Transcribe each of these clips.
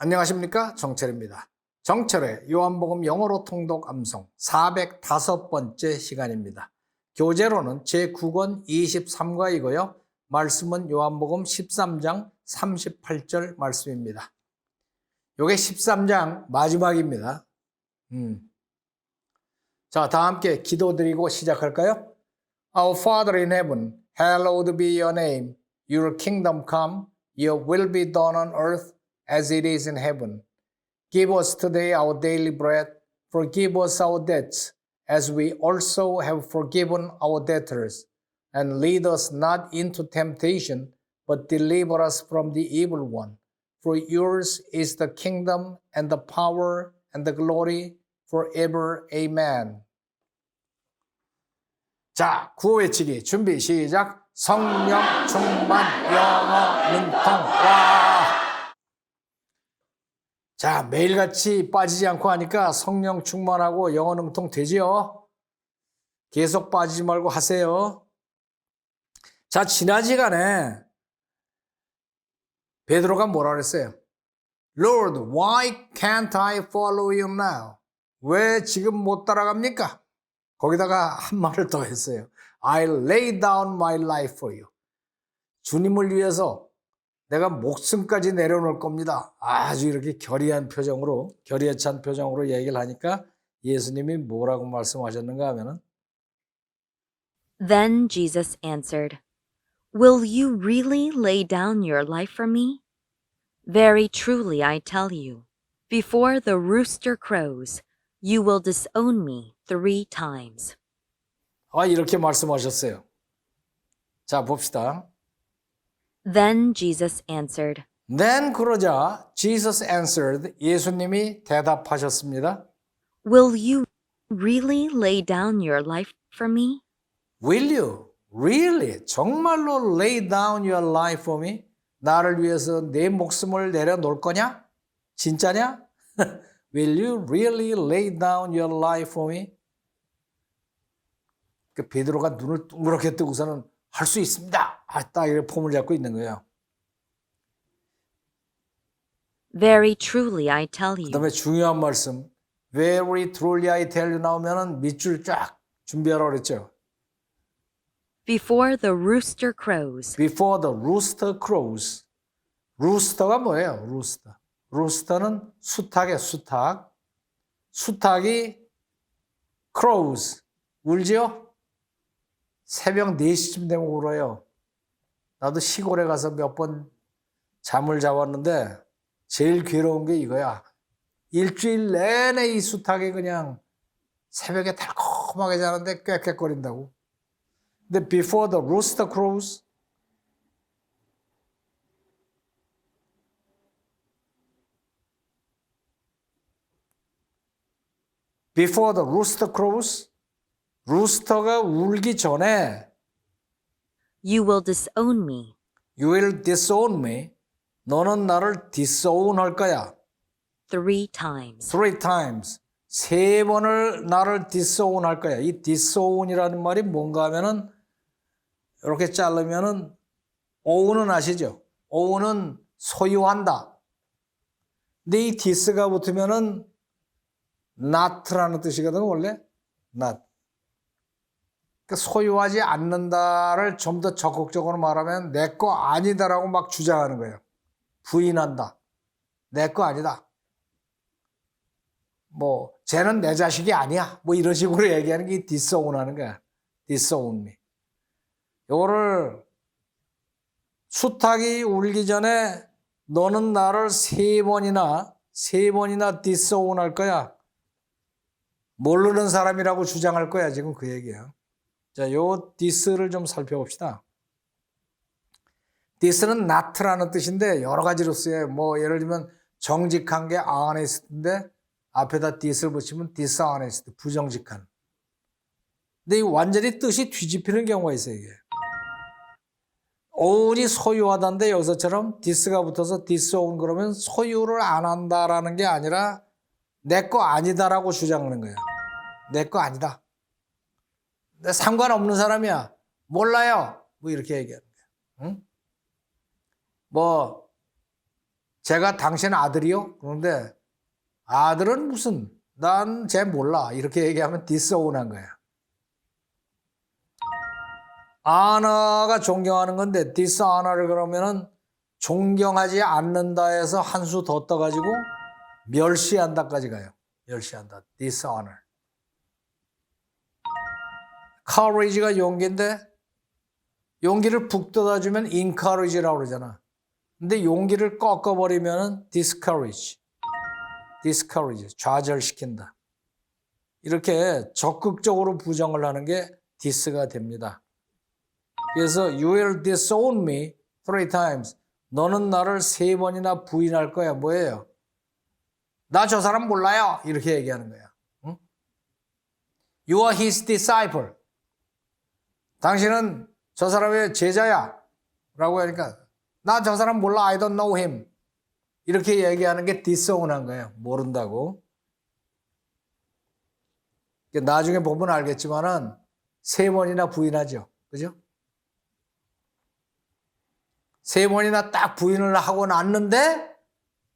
안녕하십니까 정철입니다. 정철의 요한복음 영어로 통독 암송 405번째 시간입니다. 교재로는 제9권 23과이고요. 말씀은 요한복음 13장 38절 말씀입니다. 요게 13장 마지막입니다. 음. 자, 다 함께 기도드리고 시작할까요? Our Father in heaven, hallowed be your name. Your kingdom come, your will be done on earth as it is in heaven. Give us today our daily bread. Forgive us our debts, as we also have forgiven our debtors. And lead us not into temptation, but deliver us from the evil one. For yours is the kingdom and the power and the glory forever. Amen. 자, 구호 외치기 준비 시작. 성령 충만 영어 능통 와. 자, 매일같이 빠지지 않고 하니까 성령 충만하고 영어 능통 되지요? 계속 빠지지 말고 하세요. 자, 지난 시간에 베드로가 뭐라 그랬어요? Lord, why can't I follow you now? 왜 지금 못 따라갑니까? 거기다가 한 말을 더 했어요. I'll lay down my life for you. 주님을 위해서 내가 목숨까지 내려놓을 겁니다. 아주 이렇게 결의한 표정으로, 결의에 찬 표정으로 얘기를 하니까 예수님이 뭐라고 말씀하셨는가 하면은 Then Jesus answered, Will you really lay down your life for me? Very truly I tell you, before the rooster crows, you will disown me three times. 아, 이렇게 말씀하셨어요. 자, 봅시다. Then Jesus answered, Then 그러자 Jesus answered 예수님이 대답하셨습니다. Will you really lay down your life for me? Will you really 정말로 lay down your life for me? 나를 위해서 내 목숨을 내려놓을 거냐? 진짜냐? Will you really lay down your life for me? 그 베드로가 눈을 둥그렇게 뜨고서는 할 수 있습니다. 아, 딱 이렇게 폼을 잡고 있는 거예요. Very truly I tell you. 그다음에 중요한 말씀 Very truly I tell you 나오면은 밑줄 쫙 준비하라고 그랬죠. Before the rooster crows, Before the rooster crows. 루스터가 뭐예요? 루스터. 루스터는 수탉의 수탉. 수탉이 crows. 울지요? 새벽 4시쯤 되면 울어요. 나도 시골에 가서 몇 번 잠을 자왔는데 제일 괴로운 게 이거야. 일주일 내내 이 수탉이 그냥 새벽에 달콤하게 자는데 꽥꽥거린다고. 근데 before the rooster crows before the rooster crows 루스터가 울기 전에 you will disown me you will disown me 너는 나를 disown 할 거야 three times. three times 세 번을 나를 disown 할 거야 이 disown이라는 말이 뭔가 하면은 이렇게 자르면은 own은 아시죠 own은 소유한다 근데 이 dis가 붙으면은 not라는 뜻이거든 원래 not 그 소유하지 않는다를 좀 더 적극적으로 말하면 내 거 아니다라고 막 주장하는 거예요. 부인한다. 내 거 아니다. 뭐 쟤는 내 자식이 아니야. 뭐 이런 식으로 얘기하는 게 디스오운 하는 거야. 디스오운 미. 요거를 수탉이 울기 전에 너는 나를 세 번이나 세 번이나 디스오운 할 거야. 모르는 사람이라고 주장할 거야. 지금 그 얘기야. 자, 요 디스를 좀 살펴봅시다. 디스는 not라는 뜻인데 여러 가지로 쓰여요. 뭐 예를 들면 정직한 게 honest인데 앞에다 dis를 붙이면 dishonest, 부정직한. 근데 이 완전히 뜻이 뒤집히는 경우가 있어요, 이게. own이 소유하다인데 여기서처럼 dis가 붙어서 disown 그러면 소유를 안 한다라는 게 아니라 내 거 아니다라고 주장하는 거예요. 내 거 아니다. 내 상관없는 사람이야. 몰라요. 뭐 이렇게 얘기하는 거야. 응? 뭐 제가 당신 아들이요? 그런데 아들은 무슨 난 쟤 몰라 이렇게 얘기하면 디스오운한 거야. 아나가 존경하는 건데 디스 아나를 그러면은 존경하지 않는다 해서 한 수 더 떠가지고 멸시한다까지 가요. 멸시한다. dishonor. Courage가 용기인데 용기를 북돋아주면 encourage라고 그러잖아. 근데 용기를 꺾어버리면 discourage. discourage. 좌절시킨다. 이렇게 적극적으로 부정을 하는 게 dis가 됩니다. 그래서 you will disown me three times. 너는 나를 세 번이나 부인할 거야. 뭐예요? 나 저 사람 몰라요. 이렇게 얘기하는 거야. 응? You are his disciple. 당신은 저 사람의 제자야. 라고 하니까 나 저 사람 몰라. I don't know him. 이렇게 얘기하는 게 디스온한 거예요. 모른다고. 나중에 보면 알겠지만은 세 번이나 부인하죠. 그죠? 세 번이나 딱 부인을 하고 났는데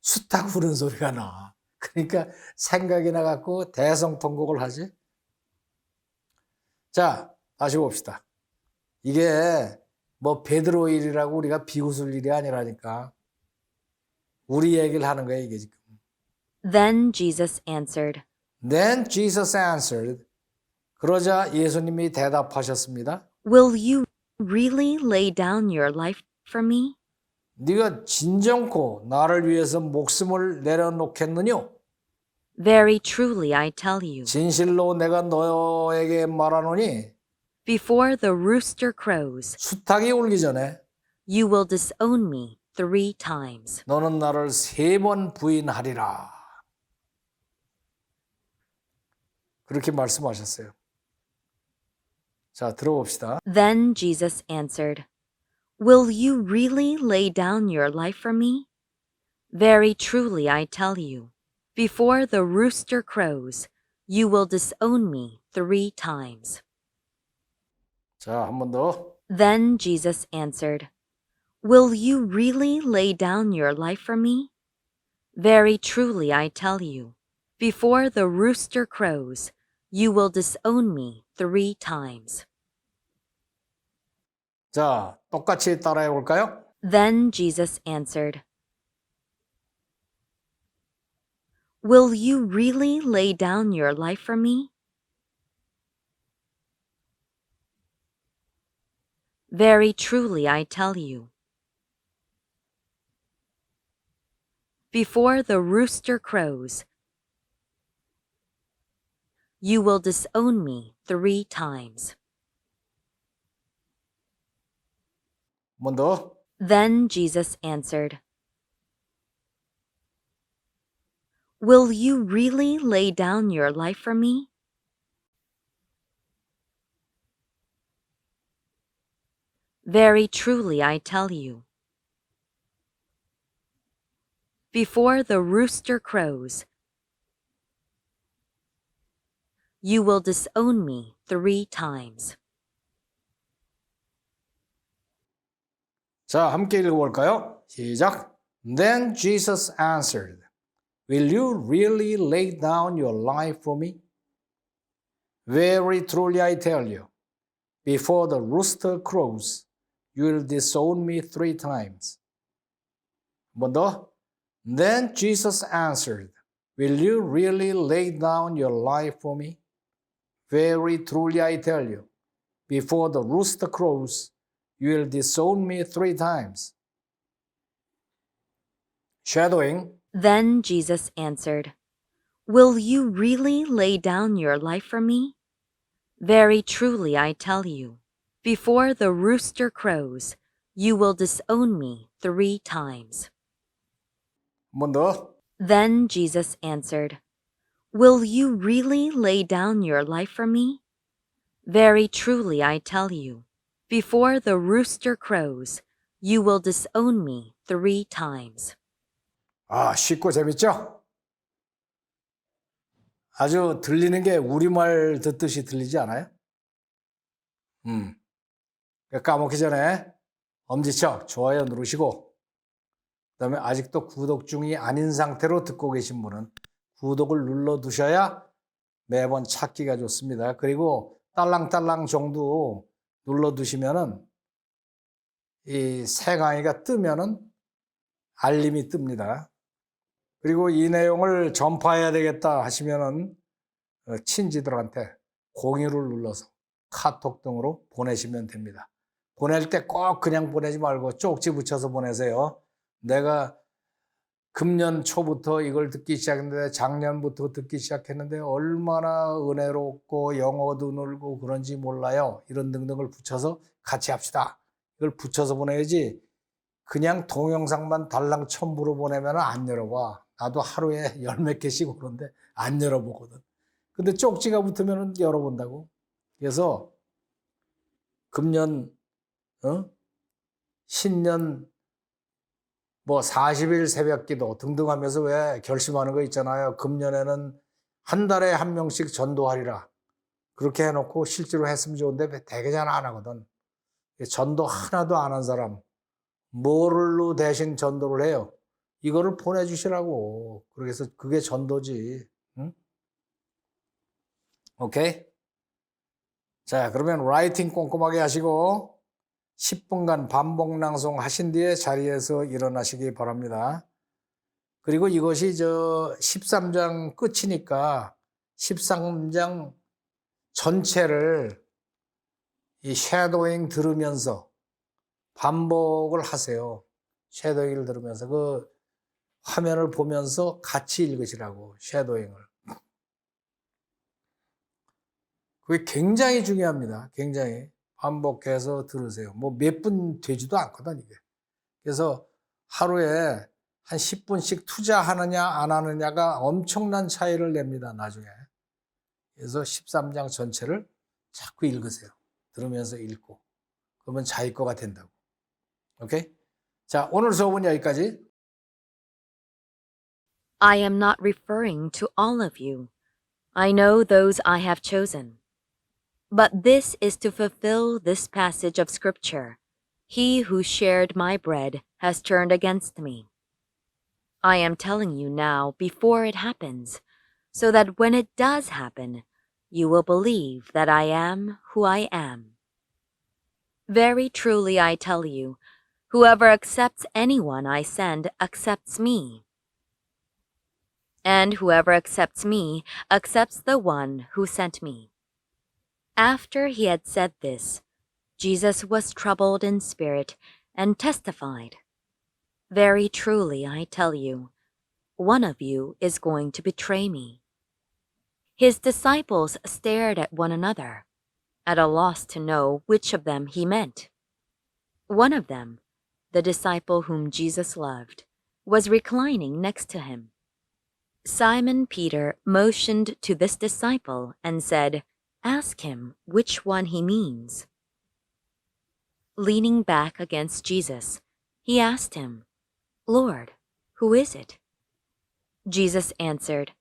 수탉 부는 소리가 나. 그러니까 생각이 나갖고 대성통곡을 하지. 자, 다시 봅시다. 이게 뭐 베드로 일이라고 우리가 비웃을 일이 아니라니까. 우리 얘기를 하는 거야, 이게 지금. Then Jesus answered, Then Jesus answered. 그러자 예수님이 대답하셨습니다. Will you really lay down your life for me? 네가 진정코 나를 위해서 목숨을 내려놓겠느냐? Very truly I tell you, 진실로 내가 너에게 말하노니 before the rooster crows, 수탉이 울기 전에 you will disown me three times. 너는 나를 세 번 부인하리라. 그렇게 말씀하셨어요. 자, 들어봅시다. Then Jesus answered, Will you really lay down your life for me? Very truly I tell you, before the rooster crows, you will disown me three times. 자, 한 번 더. Then Jesus answered, Will you really lay down your life for me? Very truly I tell you, before the rooster crows, you will disown me three times. 자, 똑같이 따라해 볼까요? Then Jesus answered, Will you really lay down your life for me? Very truly I tell you. Before the rooster crows, you will disown me three times. Then Jesus answered, Will you really lay down your life for me? Very truly I tell you. Before the rooster crows, you will disown me three times. 자, 함께 읽어볼까요? 시작. Then Jesus answered, Will you really lay down your life for me? Very truly I tell you, before the rooster crows, you will disown me three times. But then Jesus answered, Will you really lay down your life for me? Very truly I tell you, before the rooster crows, you will disown me three times. Shadowing. Then Jesus answered, Will you really lay down your life for me? Very truly I tell you, before the rooster crows, you will disown me three times. 한 번 더. Then Jesus answered, Will you really lay down your life for me? Very truly I tell you, before the rooster crows, you will disown me three times. 아, 쉽고 재밌죠? 아주 들리는 게 우리말 듣듯이 들리지 않아요? 음. 까먹기 전에 엄지척 좋아요 누르시고 그다음에 아직도 구독 중이 아닌 상태로 듣고 계신 분은 구독을 눌러 두셔야 매번 찾기가 좋습니다. 그리고 딸랑딸랑 정도 눌러 두시면은 이 새 강의가 뜨면은 알림이 뜹니다. 그리고 이 내용을 전파해야 되겠다 하시면은 어, 친지들한테 공유를 눌러서 카톡 등으로 보내시면 됩니다. 보낼 때 꼭 그냥 보내지 말고 쪽지 붙여서 보내세요. 내가 금년 초부터 이걸 듣기 시작했는데 작년부터 듣기 시작했는데 얼마나 은혜롭고 영어도 늘고 그런지 몰라요. 이런 등등을 붙여서 같이 합시다. 이걸 붙여서 보내야지 그냥 동영상만 달랑 첨부로 보내면 안 열어봐. 나도 하루에 열 몇 개씩 오는데 안 열어보거든. 근데 쪽지가 붙으면 열어본다고. 그래서 금년 어? 신년 뭐 40일 새벽 기도 등등 하면서 왜 결심하는 거 있잖아요. 금년에는 한 달에 한 명씩 전도하리라. 그렇게 해놓고 실제로 했으면 좋은데 되게 잘안 하거든. 전도 하나도 안 한 사람, 뭐를로 대신 전도를 해요? 이거를 보내주시라고. 그래서 그게 전도지. 응? 오케이? 자, 그러면 라이팅 꼼꼼하게 하시고 10분간 반복 낭송 하신 뒤에 자리에서 일어나시기 바랍니다. 그리고 이것이 저 13장 끝이니까 13장 전체를 이 쉐도잉 들으면서 반복을 하세요. 쉐도잉을 들으면서 그 화면을 보면서 같이 읽으시라고 쉐도잉을. 그게 굉장히 중요합니다. 굉장히 반복해서 들으세요. 뭐 몇 분 되지도 않거든 이게. 그래서 하루에 한 10분씩 투자하느냐 안 하느냐가 엄청난 차이를 냅니다. 나중에. 그래서 13장 전체를 자꾸 읽으세요. 들으면서 읽고. 그러면 자기 거가 된다고. 오케이? 자, 오늘 수업은 여기까지. I am not referring to all of you. I know those I have chosen. But this is to fulfill this passage of Scripture He who shared my bread has turned against me. I am telling you now before it happens, so that when it does happen, you will believe that I am who I am. Very truly I tell you, whoever accepts anyone I send accepts me. And whoever accepts me accepts the one who sent me. After he had said this, Jesus was troubled in spirit and testified, Very truly I tell you, one of you is going to betray me. His disciples stared at one another, at a loss to know which of them he meant. One of them, the disciple whom Jesus loved, was reclining next to him. Simon Peter motioned to this disciple and said, Ask him which one he means. Leaning back against Jesus, he asked him, Lord, who is it? Jesus answered,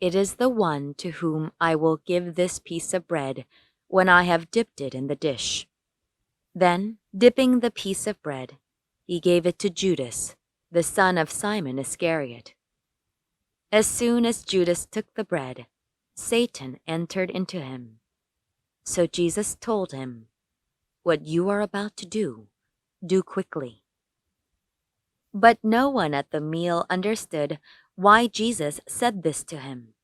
It is the one to whom I will give this piece of bread when I have dipped it in the dish. Then, dipping the piece of bread, he gave it to Judas, the son of Simon Iscariot. As soon as Judas took the bread, Satan entered into him. So Jesus told him, What you are about to do, do quickly. But no one at the meal understood why Jesus said this to him.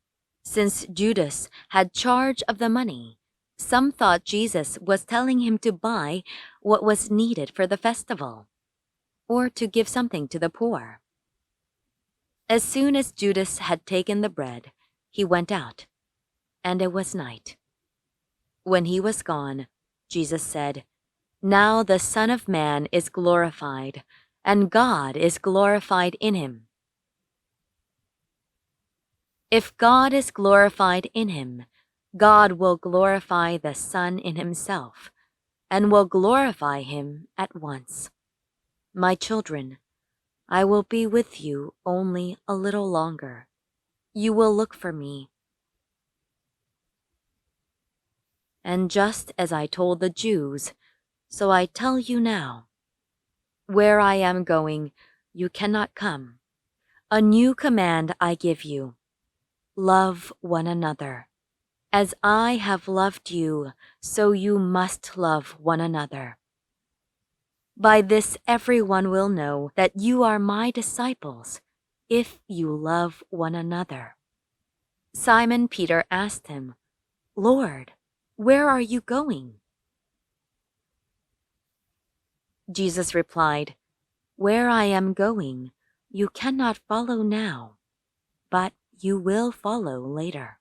Since Judas had charge of the money, some thought Jesus was telling him to buy what was needed for the festival, or to give something to the poor. As soon as Judas had taken the bread, he went out, and it was night. When he was gone, Jesus said, Now the Son of Man is glorified, and God is glorified in him. If God is glorified in him, God will glorify the Son in himself, and will glorify him at once. My children, I will be with you only a little longer. You will look for me. And just as I told the Jews, so I tell you now. Where I am going, you cannot come. A new command I give you love one another. As I have loved you, so you must love one another. By this, everyone will know that you are my disciples if you love one another. Simon Peter asked him, Lord, where are you going? Jesus replied, Where I am going, you cannot follow now, but you will follow later.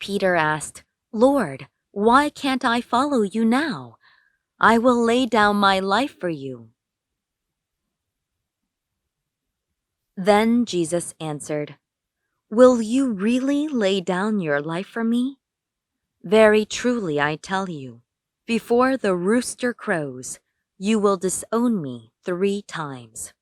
Peter asked, Lord, why can't I follow you now? I will lay down my life for you. Then Jesus answered, Will you really lay down your life for me? Very truly I tell you, before the rooster crows, you will disown me three times.